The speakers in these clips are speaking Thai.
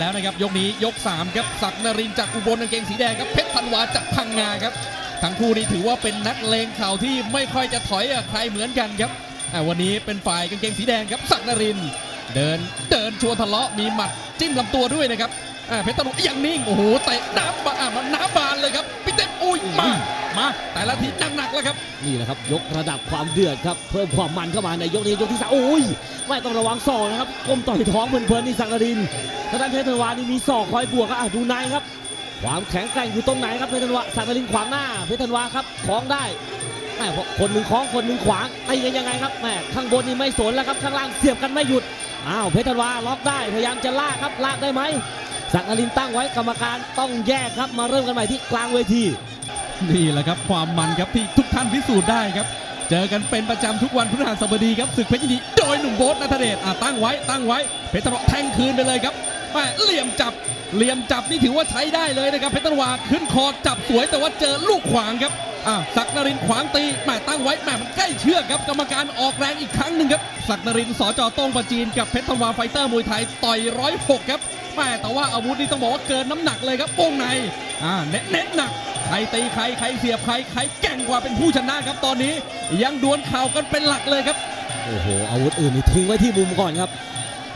แล้วนะครับ ยกนี้ยก 3 ครับศักนรินจากอุบลกางเกงสีแดงครับเพชรธันวาจากพังงาครับทั้งคู่นี้ถือว่าเป็นนักเลงเข่าที่ไม่ค่อยจะถอยใครเหมือนกันครับวันนี้เป็นฝ่ายกางเกงสีแดงครับศักนริน เดินเดินชวนทะเลาะมีหมัดจิ้มลำตัวด้วยนะครับเพชรตะลุอยังนิ่งโอ้โหเตะน้ำบานน้ำบานเลยครับ พี่เต้อุ้ยมา มา แต่ละทีหนักๆแล้วครับ นี่แหละครับ ยกระดับความเดือดครับ เพิ่มความมันเข้ามาในยกนี้ยกที่สามโอ้ย ไม่ต้องระวังศอกนะครับก้มต่อยท้องเพลินๆนี่สักนรินทร์ทางด้านเพชรธันวานี่มีศอกคอยบวกครับอะดูในครับ ความแข็งแกร่งอยู่ตรงไหนครับเพชรธันวาสักนรินทร์ขวางหน้าเพชรธันวาครับคล้องได้แม่คนหนึ่งคล้องคนหนึ่งขวางตีกันยังไงครับแม่ข้างบนนี่ไม่สนแล้วครับข้างล่างเสียบกันไม่หยุดอ้าวเพชรธันวาล็อกได้พยายามจะลากครับลากได้ไหม สักนรินตั้งไว้กรรมการต้องแยกครับมาเริ่มกันใหม่ที่กลางเวทีนี่แหละครับความมันครับที่ทุกท่านพิสูจน์ได้ครับ เจอกันเป็นประจำทุกวันพฤหัสบดีครับศึกเพชรยินดีโดยหนุ่มโบ๊ทนัทเดชอะตั้งไว้ตั้งไว้เพชรตะวันแทงคืนไปเลยครับแม่เหลี่ยมจับเหลี่ยมจับนี่ถือว่าใช้ได้เลยนะครับเพชรตะวันขึ้นคอจับสวยแต่ว่าเจอลูกขวางครับ อะศักนรินขวางตีแม่ตั้งไว้แม่มันใกล้เชือกครับกรรมการออกแรงอีกครั้งหนึ่งครับศักนรินทร์สจโต้งประจีนกับเพชรตะวันไฟเตอร์มวยไทยต่อยร้อยหกครับแม่แต่ว่าอาวุธนี่ต้องบอกว่าเกินน้ำหนักเลยครับวงในอ่าเน้นเน้นหนักใครตีใครใครเสียบใครใครแก่งกว่าเป็นผู้ชนะครับตอนนี้ยังดวลเข่ากันเป็นหลักเลยครับโอ้โหอาวุธอื่นนี่ทิ้งไว้ที่มุมก่อนครับ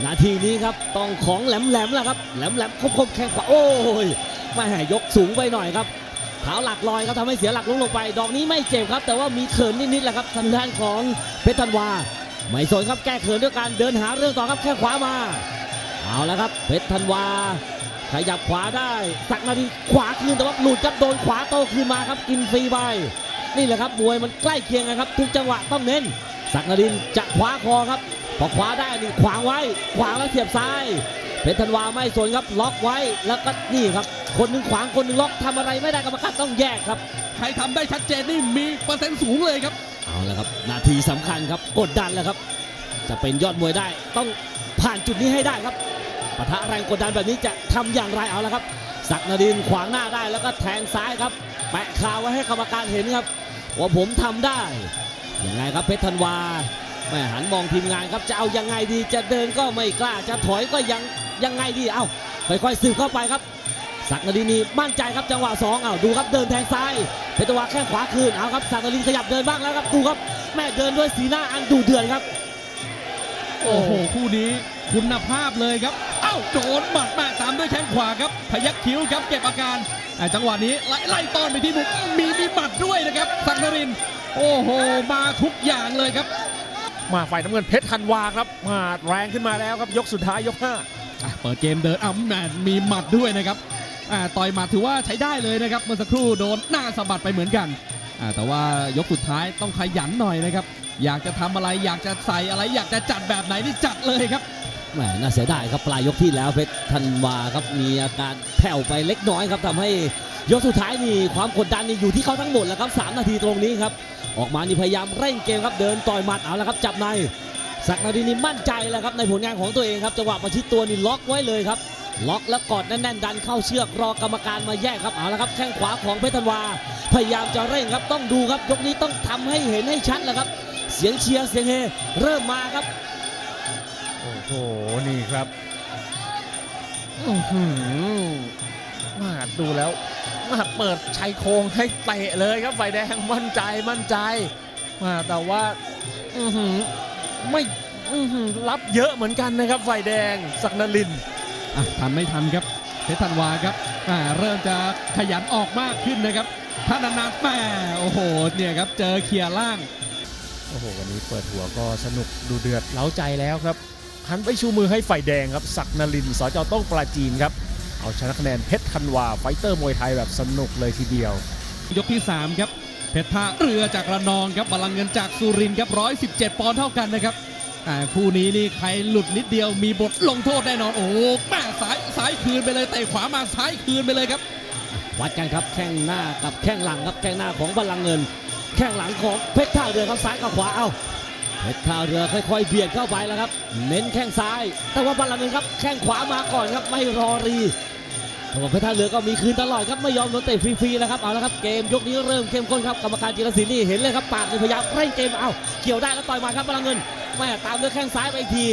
นาทีนี้ครับต้องของแหลมๆแหละครับแหลมๆคมๆแข้งขวาโอ้ยไม่ให้ยกสูงไปหน่อยครับ เท้าหลักลอยครับทำให้เสียหลักลงลงไป ดอกนี้ไม่เจ็บครับ แต่ว่ามีเขินนิดๆแหละครับทางด้านของเพชรธันวา ไม่สนครับแก้เขินด้วยการเดินหาเรื่องต่อครับแข้งขวามา เอาแล้วครับเพชรธันวา ขยับขวาได้สักนาทีขวาคืนแต่ว่าหลุดครับโดนขวาโตคืนมาครับกินฟรีไปนี่แหละครับมวยมันใกล้เคียงกันครับ ทุกจังหวะต้องเน้นสักนรินจะคว้าคอครับพอคว้าได้นี่ขวางไว้ขวางแล้วเสียบซ้าย เพชรธันวาไม่สนครับล็อกไว้แล้วก็นี่ครับ คนหนึ่งขวางคนหนึ่งล็อกทำอะไรไม่ได้กรรมการต้องแยกครับ ใครทำได้ชัดเจนนี่มีเปอร์เซ็นต์สูงเลยครับเอาละครับ นาทีสำคัญครับกดดันแล้วครับ จะเป็นยอดมวยได้ต้องผ่านจุดนี้ให้ได้ครับปะทะแรงกดดันแบบนี้จะทำอย่างไรเอาละครับสักนรินทร์ขวางหน้าได้แล้วก็แทงซ้ายครับ แปะคาไว้ให้กรรมการเห็นครับ ว่าผมทำได้ยังไงครับเพชรธันวาแม่หันมองทีมงานครับจะเอายังไงดีจะเดินก็ไม่กล้าจะถอยก็ยัง ยังไงดีเอ้าค่อยๆสืบเข้าไปครับ สักนรินทร์นี่มั่นใจครับจังหวะสองเอ้าดูครับเดินแทงซ้ายเพชรธันวาแข้งขวาคืนเอาครับสักนรินทร์ขยับเดินบ้างแล้วครับดูครับแม่เดินด้วยสีหน้าอันดุเดือดครับ โอ้โหคู่นี้คุณภาพเลยครับ เอ้าโดนหมัดแม่ตามด้วยแข้งขวาครับ พยักคิ้วครับเก็บอาการอ่าจังหวะนี้ไล่ไล่ต้อนไปที่มุมมีมีหมัดด้วยนะครับสักนรินทร์โอ้โหมาทุกอย่างเลยครับ มาฝ่ายน้ำเงินเพชรธันวาครับมาแรงขึ้นมาแล้วครับยกสุดท้ายยกห้าอะ เปิดเกมเดินอ้าวแมนมีหมัดด้วยนะครับอ่าต่อยหมัดถือว่าใช้ได้เลยนะครับ เมื่อสักครู่โดนหน้าสะบัดไปเหมือนกันอ่าแต่ว่ายกสุดท้ายต้องขยันหน่อยนะครับ อยากจะทำอะไรอยากจะใส่อะไร อยากจะจัดแบบไหนนี่จัดเลยครับแหมน่าเสียดายครับปลายยกที่แล้วเพชรธันวาครับมีอาการแผ่วไปเล็กน้อยครับทำให้ยกสุดท้ายนี่ความกดดันนี่อยู่ที่เขาทั้งหมดแล้วครับสามนาทีตรงนี้ครับ ออกมานี่พยายามเร่งเกมครับเดินต่อยหมัดเอาละครับจับใน สักนาทีนี่มั่นใจแล้วครับในผลงานของตัวเองครับจังหวะประชิดตัวนี่ล็อกไว้เลยครับ ล็อกแล้วกอดแน่นๆดันเข้าเชือกรอกรรมการมาแยกครับเอาละครับแข้งขวาของเพชรธันวา พยายามจะเร่งครับต้องดูครับยกนี้ต้องทำให้เห็นให้ชัดแหละครับ เสียงเชียร์เสียงเฮเริ่มมาครับโอ้โหนี่ครับอือหือมาดูแล้วมาเปิดชายโครงให้เตะเลยครับฝ่ายแดงมั่นใจมั่นใจมาแต่ว่าอือหือ ไม่อื้อหือรับเยอะเหมือนกันนะครับฝ่ายแดงสักนลินทร์อะทันไม่ทันครับเพชรธันวาครับอ่าเริ่มจะขยันออกมากขึ้นนะครับถ้านานๆแม่โอ้โหเนี่ยครับเจอเคลียร์ล่างโอ้โหวันนี้เปิดหัวก็สนุกดูเดือดเล้าใจแล้วครับหันไปชูมือให้ฝ่ายแดงครับศักดิ์นลินทร์สจต้องปราจีนครับเอาชนะคะแนนเพชรธันวาไฟเตอร์มวยไทยแบบสนุกเลยทีเดียว ยกที่ 3 ครับ เพชรท่าเรือจากระนองครับบาลังเงินจากสุรินทร์ครับ117 ปอนด์เท่ากันนะครับคู่นี้นี่ใครหลุดนิดเดียวมีบทลงโทษแน่นอนโอ้แม่ซ้ายซ้ายคืนไปเลยเตะขวามาซ้ายคืนไปเลยครับ วัดกันครับแข้งหน้ากับแข้งหลังครับแข้งหน้าของบอลลังเงิน แข้งหลังของเพชรท่าเรือครับซ้ายกับขวาเอาเพชรท่าเรือค่อยๆเบียดเข้าไปแล้วครับ เน้นแข้งซ้าย แต่ว่าบอลลังเงินครับแข้งขวามาก่อนครับไม่รอรี แต่ว่าเพชรท่าเรือก็มีคืนตลอดครับไม่ยอมโดนเตะฟรีๆแล้วครับเอาละครับเกมยกนี้เริ่มเข้มข้นครับกรรมการจิรศิลป์นี่เห็นเลยครับปากนี่พยายามเร่งเกมเอาเกี่ยวได้แล้วต่อยมาครับบอลลังก์เงินแม่ตามด้วยแข้งซ้ายไปอีกที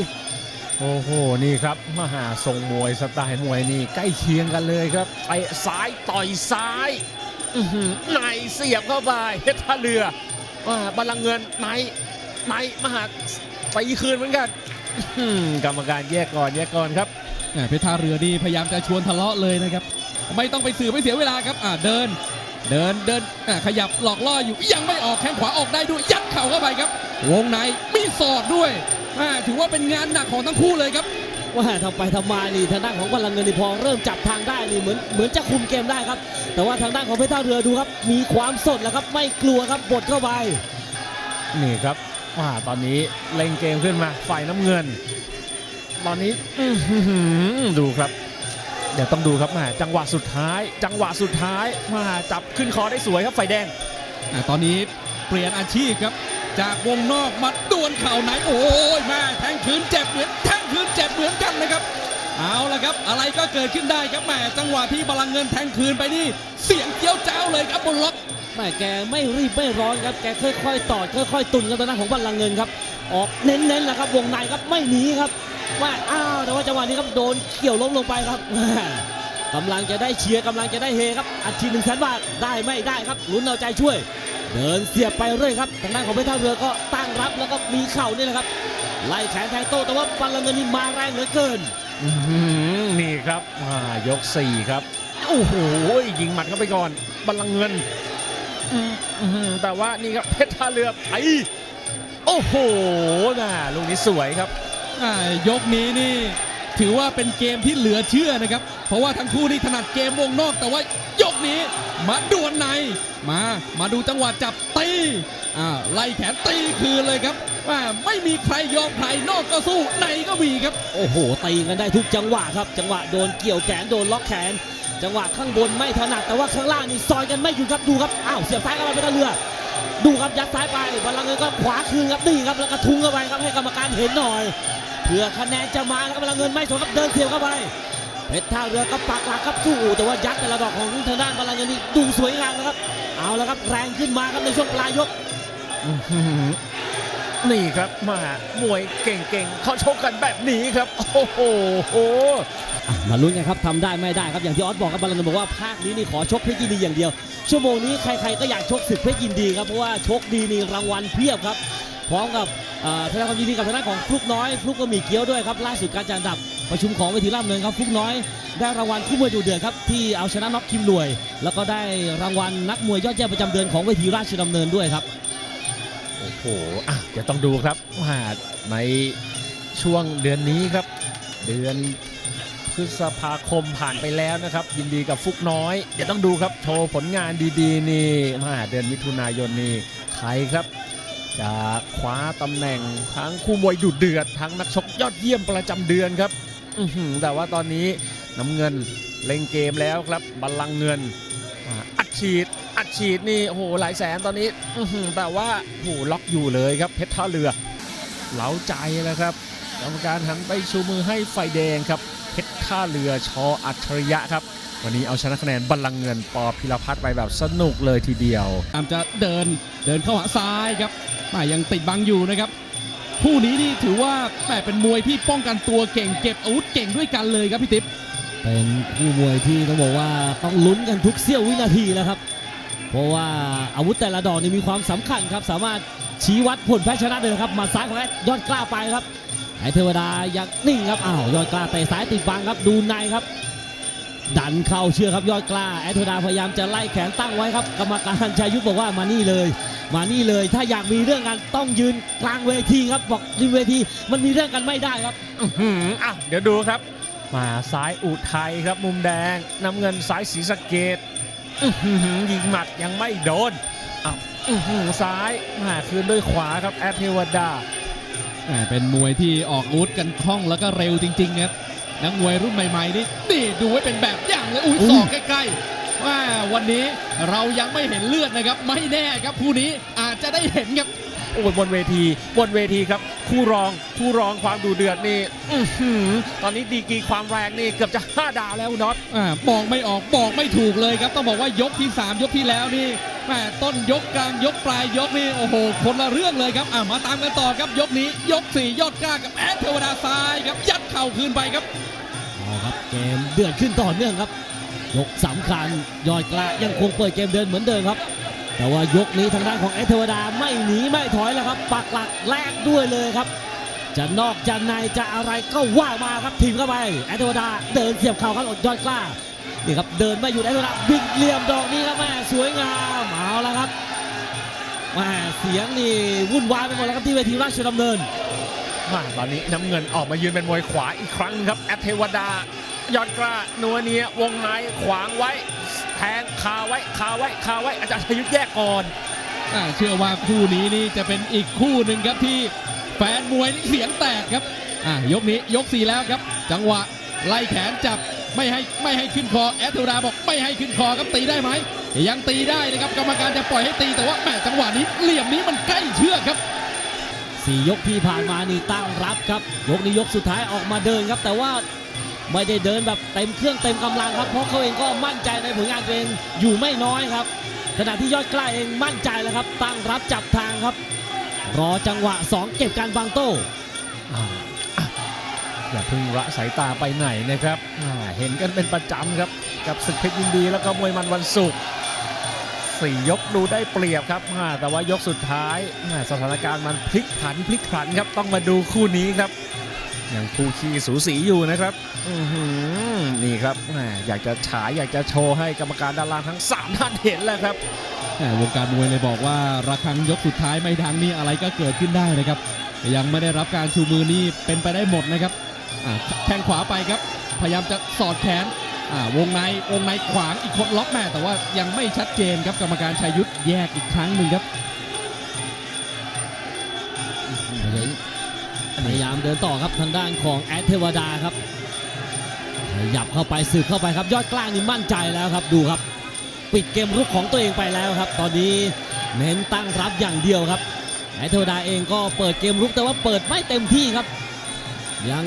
โอ้โห นี่ครับ มหาทรงมวยสไตล์มวยนี่ใกล้เคียงกันเลยครับเตะซ้ายต่อยซ้ายอื้อหือในเสียบเข้าไปเพชรท่าเรือว่าบอลลังก์เงินในในมหาตีคืนเหมือนกันอื้อหือกรรมการแยกก่อนแยกก่อนครับแหม่ เพชรท่าเรือนี่พยายามจะชวนทะเลาะเลยนะครับ ไม่ต้องไปสื่อไม่เสียเวลาครับอ่าเดิน เดินเดินอ่าขยับหลอกล่ออยู่ยังไม่ออกแข้งขวาออกได้ด้วยยัดเข่าเข้าไปครับ วงในมีศอกด้วยอ่าถือว่าเป็นงานหนักของทั้งคู่เลยครับว่าทำไปทำมานี่ทางด้านของพลังเงินนี่พอเริ่มจับทางได้นี่เหมือนเหมือนจะคุมเกมได้ครับ แต่ว่าทางด้านของเพชรท่าเรือดูครับ มีความสดแล้วครับไม่กลัวครับบดเข้าไปนี่ครับว่าตอนนี้เล่งเกมขึ้นมาฝ่ายน้ำเงิน ตอนนี้อื้อหือดูครับ เดี๋ยวต้องดูครับแมาจังหวะสุดท้าย จังหวะสุดท้ายมาจับขึ้นคอได้สวยครับไฟแดง อ่าตอนนี้เปลี่ยนอาชีพครับ จากวงนอกมาดวลเข่าไหน โอ้ยมาแทงคืนเจ็บเหมือนแทงคืนเจ็บเหมือนกันนะครับ เอาละครับ อะไรก็เกิดขึ้นได้ครับแหมจังหวะที่พลังเงินแทงคืนไปนี่ เสียงเกี้ยวเจ้าเลยครับบนล็อกแม่แกไม่รีบไม่ร้อนครับ แกค่อยๆตอดค่อย ๆ ตุนกับทางด้านของบัลลังก์เงินครับ ออกเน้นๆแหละครับวงในครับไม่หนีครับ ว่าอ้าวแต่ว่าจังหวะนี้ครับโดนเกี่ยวล้มลงไปครับกำลังจะได้เชียร์กำลังจะได้เฮครับอัดฉีดหนึ่งแสนบาทได้ไม่ได้ครับลุ้นเอาใจช่วย เดินเสียบไปเรื่อยครับทางด้านของเพชรท่าเรือก็ตั้งรับแล้วก็มีเข่านี่แหละครับไล่แขนแทงโต้แต่ว่าบัลลังเงินนี่มาแรงเหลือเกินนี่ครับมายก4ครับโอ้โหยิงหมัดเข้าไปก่อนบัลลังเงินแต่ว่านี่ครับเพชรท่าเรือไปโอ้โหน่ะลูกนี้สวยครับ ยกนี้นี่ถือว่าเป็นเกมที่เหลือเชื่อนะครับ เพราะว่าทั้งคู่นี่ถนัดเกมวงนอก แต่ว่ายกนี้มาดวลใน มา มาดูจังหวะจับตีอ่าไล่แขนตีคืนเลยครับว่าไม่มีใครยอมใครนอกก็สู้ในก็มีครับ โอ้โหตีกันได้ทุกจังหวะครับ จังหวะโดนเกี่ยวแขนโดนล็อกแขน จังหวะข้างบนไม่ถนัดแต่ว่าข้างล่างนี่ซอยกันไม่อยู่ครับดูครับอ้าวเสียบซ้ายเข้าไปเป็นตะเรือ ดูครับยัดซ้ายไปบอลลังเงินก็ขวาคืนครับนี่ครับแล้วก็ทุงเข้าไปครับให้กรรมการเห็นหน่อย เพื่อคะแนนจะมาแล้วครับบอลลังก์เงินไม่สนครับเดินเสียบเข้าไปเพชรท่าเรือก็ปักหลักครับสู้แต่ว่ายัดแต่ละดอกของทางด้านบอลลังก์เงินนี่ดูสวยงามนะครับ เอาแล้วครับแรงขึ้นมาครับในช่วงปลายยกอื้อหือนี่ครับมามวยเก่งๆเขาชกกันแบบนี้ครับ โอ้โหอะมาลุ้นกันครับทำได้ไม่ได้ครับอย่างที่ออสบอกครับบอลลังก์เงินบอกว่าภาคนี้นี่ขอชกเพชรยินดีอย่างเดียว ชั่วโมงนี้ใครๆก็อยากชกศึกเพชรยินดีครับเพราะว่าชกดีนี่รางวัลเพียบครับ พร้อมกับแสดงความยินดีกับทางด้านของฟลุกน้อยฟลุกก็มีเกี๊ยวด้วยครับล่าสุดการจัดอันดับประชุมของเวทีล่ำเนินครับฟลุกน้อย ได้รางวัลคู่มวยดูเดือดครับที่เอาชนะน็อกคิมรวย แล้วก็ได้รางวัลนักมวยยอดเยี่ยมประจำเดือนของเวทีราชดำเนินด้วยครับโอ้โหอะเดี๋ยวต้องดูครับว่าในช่วงเดือนนี้ครับ เดือนพฤษภาคมผ่านไปแล้วนะครับ ยินดีกับฟุกน้อย เดี๋ยวต้องดูครับ โชว์ผลงานดีๆ นี่มาเดือนมิถุนายนนี่ใครครับ จะคว้าตำแหน่งทั้งคู่มวยดุเดือดทั้งนักชกยอดเยี่ยมประจำเดือนครับแต่ว่าตอนนี้น้ำเงินเล่งเกมแล้วครับบัลลังเงินอัดฉีดอัดฉีดนี่โอ้โหหลายแสนตอนนี้แต่ว่าโอ้โหล็อกอยู่เลยครับเพชรท่าเรือเหลาใจแล้วครับกรรมการหันไปชูมือให้ไฟแดงครับเพชรท่าเรือชออัจฉริยะครับ วันนี้เอาชนะคะแนนบัลลังก์เงินปอพิรพัฒน์ไปแบบสนุกเลยทีเดียวตามจะเดินเดินเข้าหาซ้ายครับแม่ยังติดบังอยู่นะครับคู่นี้นี่ถือว่าแม่เป็นมวยที่ป้องกันตัวเก่งเก็บอาวุธเก่งด้วยกันเลยครับพี่ติ๊บเป็นคู่มวยที่ต้องบอกว่าต้องลุ้นกันทุกเสี้ยววินาทีแล้วครับ เพราะว่าอาวุธแต่ละดอกนี่มีความสำคัญครับ สามารถชี้วัดผลแพ้ชนะเลยนะครับหมาซ้ายของแอดยอดกล้าไปครับไอเทวดายังนิ่งครับอ้าวยอดกล้าเตะซ้ายติดบังครับดูในครับ ดันเข้าเชื่อครับยอดกล้า แอดเทวดาพยายามจะไล่แขนตั้งไว้ครับ กรรมการชัยยุทธบอกว่ามานี่เลย มานี่เลย ถ้าอยากมีเรื่องกันต้องยืนกลางเวทีครับบอกริมเวทีมันมีเรื่องกันไม่ได้ครับอื้อหืออะเดี๋ยวดูครับ มาซ้ายอุทัยครับมุมแดงน้ำเงินซ้ายศรีสะเกดอื้อหือยิงหมัดยังไม่โดนอ้าวอื้อหือซ้ายมาคืนด้วยขวาครับแอดเทวดาแหม่เป็นมวยที่ออกอาวุธกันคล่องแล้วก็เร็วจริงๆครับ นักมวยรุ่นใหม่ๆนี่นี่ดูไว้เป็นแบบอย่างเลยอุ้ยอุ้ยศอกใกล้ๆว่าวันนี้เรายังไม่เห็นเลือดนะครับ ไม่แน่ครับคู่นี้อาจจะได้เห็นครับโอ้ยบนเวทีบนเวทีครับ คู่รองคู่รองความดูเดือดนี่อื้อหือตอนนี้ดีกรีความแรงนี่เกือบจะ5ดาวแล้วน็อตอ่าบอกไม่ออกบอกไม่ถูกเลยครับ ต้องบอกว่ายกที่ 3 ยกที่แล้วนี่แม่ต้นยกกลางยกปลายยกนี่โอ้โหคนละเรื่องเลยครับอะมาตามกันต่อครับยกนี้ ยกสี่ยอดกล้ากับแอดเทวดาซ้ายครับยัดเข่าคืนไปครับ เอาครับเกมเดือดขึ้นต่อเนื่องครับ ยกสำคัญยอดกล้ายังคงเปิดเกมเดินเหมือนเดิมครับ แต่ว่ายกนี้ทางด้านของแอตเทวดาไม่หนีไม่ถอยแล้วครับ ปักหลักแลกด้วยเลยครับ จะนอกจะในจะอะไรก็ว่ามาครับทีมเข้าไปแอตเทวดาเดินเสียบเข่าครับยอดกล้านี่ครับเดินไม่หยุดแอตเทวดาบิดเหลี่ยมดอกนี้ครับแม่สวยงามเอาแล้วครับแม่เสียงนี่วุ่นวายไปหมดแล้วครับที่เวทีราชดำเนิน ตอนนี้น้ำเงินออกมายืนเป็นมวยขวาอีกครั้งครับแอเทวดายอดกล้านัวเนียวงในขวางไว้แทงคาไว้คาไว้คาไว้อาจารย์ชยุทธแยกก่อนเชื่อว่าคู่นี้นี่จะเป็นอีกคู่หนึ่งครับที่แฟนมวยนี่เสียงแตกครับอายกนี้ยกสี่แล้วครับ จังหวะไล่แขนจับไม่ให้ไม่ให้ขึ้นคอแอตเทวดาบอกไม่ให้ขึ้นคอครับตีได้ไหมยังตีได้นะครับกรรมการจะปล่อยให้ตีแต่ว่าแหมจังหวะนี้เหลี่ยมนี้มันใกล้เชือกครับ สี่ยกที่ผ่านมานี่ตั้งรับครับ ยกนี้ยกสุดท้ายออกมาเดินครับ แต่ว่าไม่ได้เดินแบบเต็มเครื่องเต็มกำลังครับ เพราะเขาเองก็มั่นใจในผลงานตัวเองอยู่ไม่น้อยครับ ขณะที่ยอดกล้าเองมั่นใจแล้วครับ ตั้งรับจับทางครับ รอจังหวะ 2 เก็บการวางโต้อ่าอะอย่าเพิ่งละสายตาไปไหนนะครับอ่าเห็นกันเป็นประจำครับ กับศึกเพชรยินดีแล้วก็มวยมันวันศุกร์ สี่ยกดูได้เปรียบครับอ่าแต่ว่ายกสุดท้ายอ่าสถานการณ์มันพลิกผันพลิกผันครับต้องมาดูคู่นี้ครับยังคู่ขี้สูสีอยู่นะครับอื้อหือนี่ครับแหมอยากจะฉายอยากจะโชว์ให้กรรมการดารางทั้งสามท่านเห็นแล้วครับแหม่วงการมวยเลยบอกว่าระฆังยกสุดท้ายไม่ดังนี่อะไรก็เกิดขึ้นได้นะครับแต่ยังไม่ได้รับการชูมือนี่เป็นไปได้หมดนะครับอ่าแข้งขวาไปครับ พยายามจะสอดแขนอ่า วงในวงในขวางอีกคนล็อกแม่แต่ว่ายังไม่ชัดเจนครับกรรมการชัยยุทธแยกอีกครั้งหนึ่งครับพยายามเดินต่อครับทางด้านของแอดเทวดาครับขยับเข้าไปสืบเข้าไปครับ ยอดกล้านี่มั่นใจแล้วครับดูครับ ปิดเกมรุกของตัวเองไปแล้วครับ ตอนนี้เน้นตั้งรับอย่างเดียวครับแอดเทวดาเองก็เปิดเกมรุกแต่ว่าเปิดไม่เต็มที่ครับ ยัง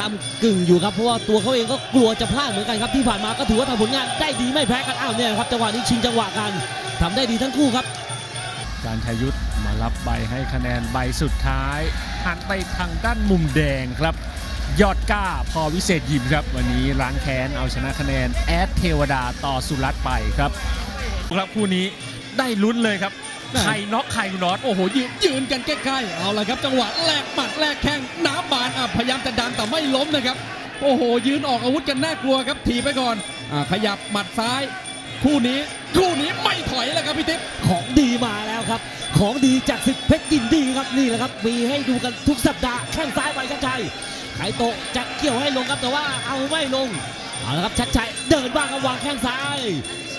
กำกึ่งอยู่ครับเพราะว่าตัวเขาเองก็กลัวจะพลาดเหมือนกันครับที่ผ่านมาก็ถือว่าทำผลงานได้ดีไม่แพ้กันอ้าวเนี่ยครับจังหวะนี้ชิงจังหวะกันทำได้ดีทั้งคู่ครับ การชยุทธมารับใบให้คะแนนใบสุดท้ายหันไปทางด้านมุมแดงครับ ยอดก้าพอวิเศษยิมครับ วันนี้ล้างแค้นเอาชนะคะแนนแอดเทวดาต่อสุรัตน์ไปครับ ครับคู่นี้ได้ลุ้นเลยครับได้ ใครน็อกใครน็อตโอ้โหยืนยืนกันใกล้ๆเอาละครับ จังหวะแลกหมัดแลกแข้งน้ำบานอะพยายามจะดันแต่ไม่ล้มนะครับ โอ้โห ยืนออกอาวุธกันน่ากลัวครับถีบไปก่อนอ่าขยับหมัดซ้าย คู่นี้คู่นี้ไม่ถอยแล้วครับพี่ติ๊บของดีมาแล้วครับ ของดีจากศึกเพชรยินดีครับนี่แหละครับ มีให้ดูกันทุกสัปดาห์แข้งซ้ายไปชัดชัยไขโตะจะเกี่ยวให้ลงครับแต่ว่าเอาไม่ลง เอาละครับชัดชัยเดินบ้างครับวางแข้งซ้าย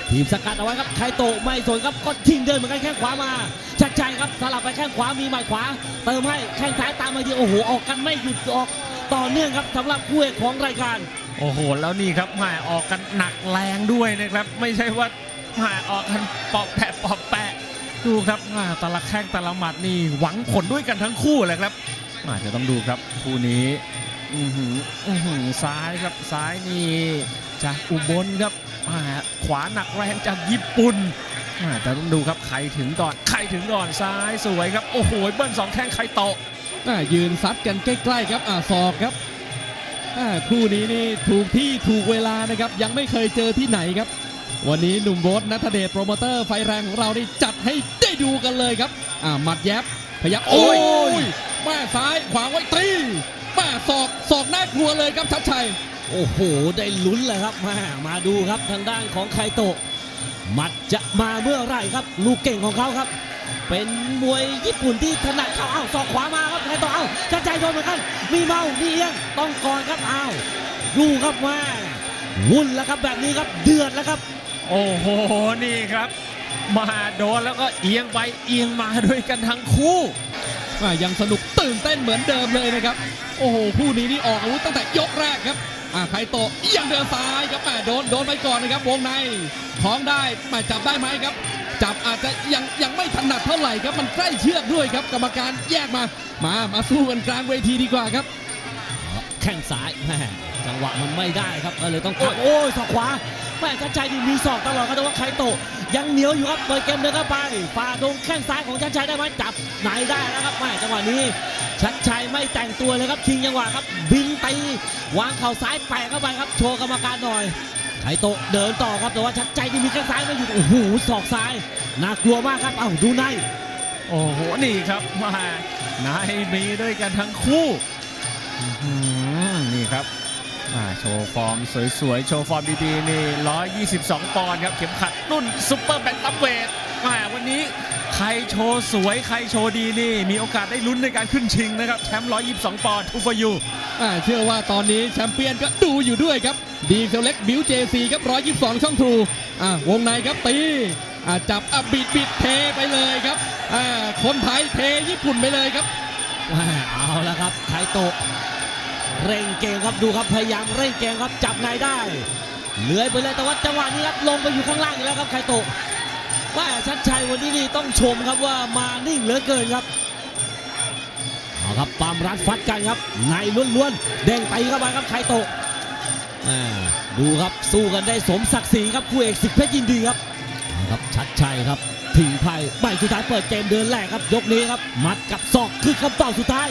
ทีมสกัดเอาไว้ครับไคโตะไม่สนครับก็ทิ้งเดินเหมือนกันแข้งขวามา ชัดชัยครับสลับไปแข้งขวามีหมัดขวา เติมให้แข้งซ้ายตามมาดีโอ้โหออกกันไม่หยุดออกต่อเนื่องครับสำหรับคู่เอกของรายการ โอ้โห แล้วนี่ครับหมายออกกันหนักแรงด้วยนะครับ ไม่ใช่ว่าหมายออกกันปอกแปะปอกแปะดูครับอ่าแต่ละแข้งแต่ละหมัดนี่หวังผลด้วยกันทั้งคู่เลยครับอาจจะต้องดูครับคู่นี้ อือหืออือหือซ้ายครับซ้ายนี่จากอุบลครับอ่าขวาหนักแรงจากญี่ปุ่นอ่าแต่ต้องดูครับใครถึงก่อนใครถึงก่อนซ้ายสวยครับโอ้โหเบิ้ลสองแข้งใครโตะอ่ายืนซัดกันใกล้ๆครับอ่าศอกครับอ่าคู่นี้นี่ถูกที่ถูกเวลานะครับยังไม่เคยเจอที่ไหนครับ วันนี้หนุ่มโบ๊ทนัทเดชโปรโมเตอร์ไฟแรงของเรานี่จัดให้ได้ดูกันเลยครับอ่าหมัดแยบพยักโอ้ยแม่ซ้ายขวางไว้ตี แม่ศอกศอกน่ากลัวเลยครับชัดชัย โอ้โห ได้ลุ้นเลยครับมามาดูครับทางด้านของไคโตะหมัดจะมาเมื่อไหร่ครับ ลูกเก่งของเขาครับ เป็นมวยญี่ปุ่นที่ถนัดเขาอ้าวศอกขวามาครับไคโตะอ้าวชัดใจโดนเหมือนกัน มีเมา มีเอียงต้องก่อนครับอ้าวดูครับมาวุ่นแล้วครับแบบนี้ครับเดือดแล้วครับ โอ้โหนี่ครับ มาโดนแล้วก็เอียงไปเอียงมาด้วยกันทั้งคู่อ่า ยังสนุกตื่นเต้นเหมือนเดิมเลยนะครับ โอ้โหคู่นี้นี่ออกอาวุธตั้งแต่ยกแรกครับอ่าไคโตะยังเดินซ้ายครับแหมโดนโดนไปก่อนนะครับวงในท้องได้แหมจับได้ไหมครับ จับอาจจะยังยังไม่ถนัดเท่าไหร่ครับมันใกล้เชือกด้วยครับกรรมการแยกมา มามาสู้กันกลางเวทีดีกว่าครับแข้งซ้ายแม่จังหวะมันไม่ได้ครับก็เลยต้องพักโอ้ยศอกขวา แม่ชัดใจดีมีศอกตลอดครับแต่ว่าไคโตะยังเหนียวอยู่ครับเปิดเกมเดินเข้าไปฝ่าดงแข้งซ้ายของชัดชัยได้ไหมจับไหนได้แล้วครับแม่จังหวะนี้ ชัดชัยไม่แต่งตัวเลยครับชิงจังหวะครับบินตีวางเข่าซ้ายแปะเข้าไปครับโชว์กรรมการหน่อยไคโตะเดินต่อครับแต่ว่าชัดชัยนี่มีแข้งซ้ายไม่อยู่โอ้โหศอกซ้ายน่ากลัวมากครับเอ้าดูในโอ้โหนี่ครับมานายมีด้วยกันทั้งคู่นี่ครับ โชว์ฟอร์มสวยๆ โชว์ฟอร์มดีๆ นี่ 122 ปอนด์ครับ เข็มขัดรุ่นซุปเปอร์แบนตัมเวทมาวันนี้ใครโชว์สวยใครโชว์ดีนี่ มีโอกาสได้ลุ้นในการขึ้นชิงนะครับ แชมป์ 122 ปอนด์ทูฟยูอ่าเชื่อว่าตอนนี้แชมเปี้ยนก็ดูอยู่ด้วยครับ ดีเซลเล็กบิวเจซีครับ 122 ช่องทรูอ่าวงในครับตีอ่าจับอะบิดบิดเทไปเลยครับอ่าคนไทยเทญี่ปุ่นไปเลยครับแม่เอาแล้วครับไคโตะ เร่งเกมครับดูครับพยายามเร่งเกมครับจับในได้เลื้อยไปเลยแต่ว่าจังหวะนี้ครับลงไปอยู่ข้างล่างอยู่แล้วครับไคโตะว่าชัดชัยวันนี้นี่ต้องชมครับว่ามานิ่งเหลือเกินครับเอาครับปามรัดฟัดกันครับในล้วนๆเด้งตีเข้าไปครับไคโตะดูครับสู้กันได้สมศักดิ์ศรีครับคู่เอกสิทธิ์เพชรยินดีครับครับชัดชัยครับทิ้งไพ่ใบสุดท้ายเปิดเกมเดินแรกครับยกนี้ครับมัดกับศอกคือคำตอบสุดท้าย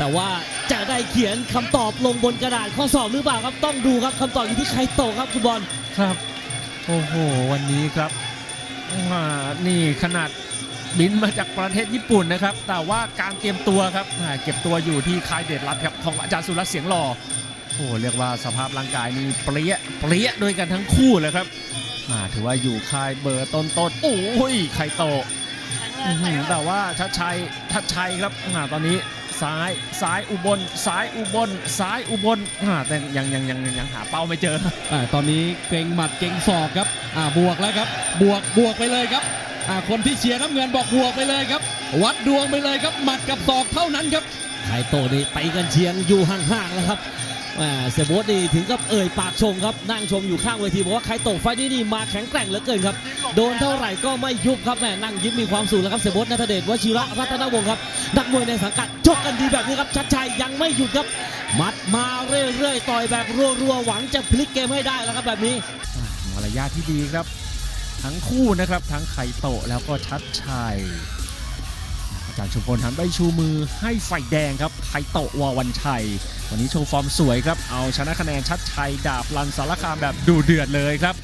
แต่ว่าจะได้เขียนคำตอบลงบนกระดาษข้อสอบหรือเปล่าครับ ต้องดูครับคำตอบอยู่ที่ใครโตครับคุณบอลครับ โอ้โห วันนี้ครับนี่ขนาดบินมาจากประเทศญี่ปุ่นนะครับ แต่ว่าการเตรียมตัวครับเก็บตัวอยู่ที่ค่ายเดชรัตครับของอาจารย์สุรัตน์เสียงหล่อโอ้เรียกว่าสภาพร่างกายนี่เปรี้ยเปรี้ยด้วยกันทั้งคู่เลยครับถือว่าอยู่ค่ายเบอร์ต้นๆโอ้ยไคโตแต่ว่าชัดชัยชัดชัยครับตอนนี้ ซ้ายซ้ายอุบลซ้ายอุบลซ้ายอุบลอ่าแต่ยังยังยังยังหาเป้าไม่เจออ่าตอนนี้เกรงหมัดเกรงศอกครับอ่าบวกแล้วครับ บวกบวกไปเลยครับอ่าคนที่เชียร์น้ำเงินบอกบวกไปเลยครับ วัดดวงไปเลยครับหมัดกับศอกเท่านั้นครับไคโตะนี่ไปกันเชียงอยู่ห่างๆแล้วครับแหม่ เสียโบทนี่ถึงกับเอ่ยปากชมครับนั่งชมอยู่ข้างเวทีบอกว่าไคโตะไฟล์นี้นี่มาแข็งแกร่งเหลือเกินครับโดนเท่าไหร่ก็ไม่ยุบครับแหม่นั่งยิ้มมีความสุขแล้วครับเสียโบทนัทเดชวชิระรัตนวงศ์ครับนักมวยในสังกัดชกกันดีแบบนี้ครับชัดชัยยังไม่หยุดครับหมัดมาเรื่อยๆต่อยแบบรัวๆหวังจะพลิกเกมให้ได้แล้วครับแบบนี้มารยาทที่ดีครับ ทั้งคู่นะครับทั้งไคโตะแล้วก็ชัดชัย อาจารย์ชุมพลหันไปชูมือให้ไฟแดงครับไคโตะวาวันชัย วันนี้โชว์ฟอร์มสวยครับ เอาชนะคะแนนชัดชัยดาบลันสารคามแบบดูเดือดเลยครับ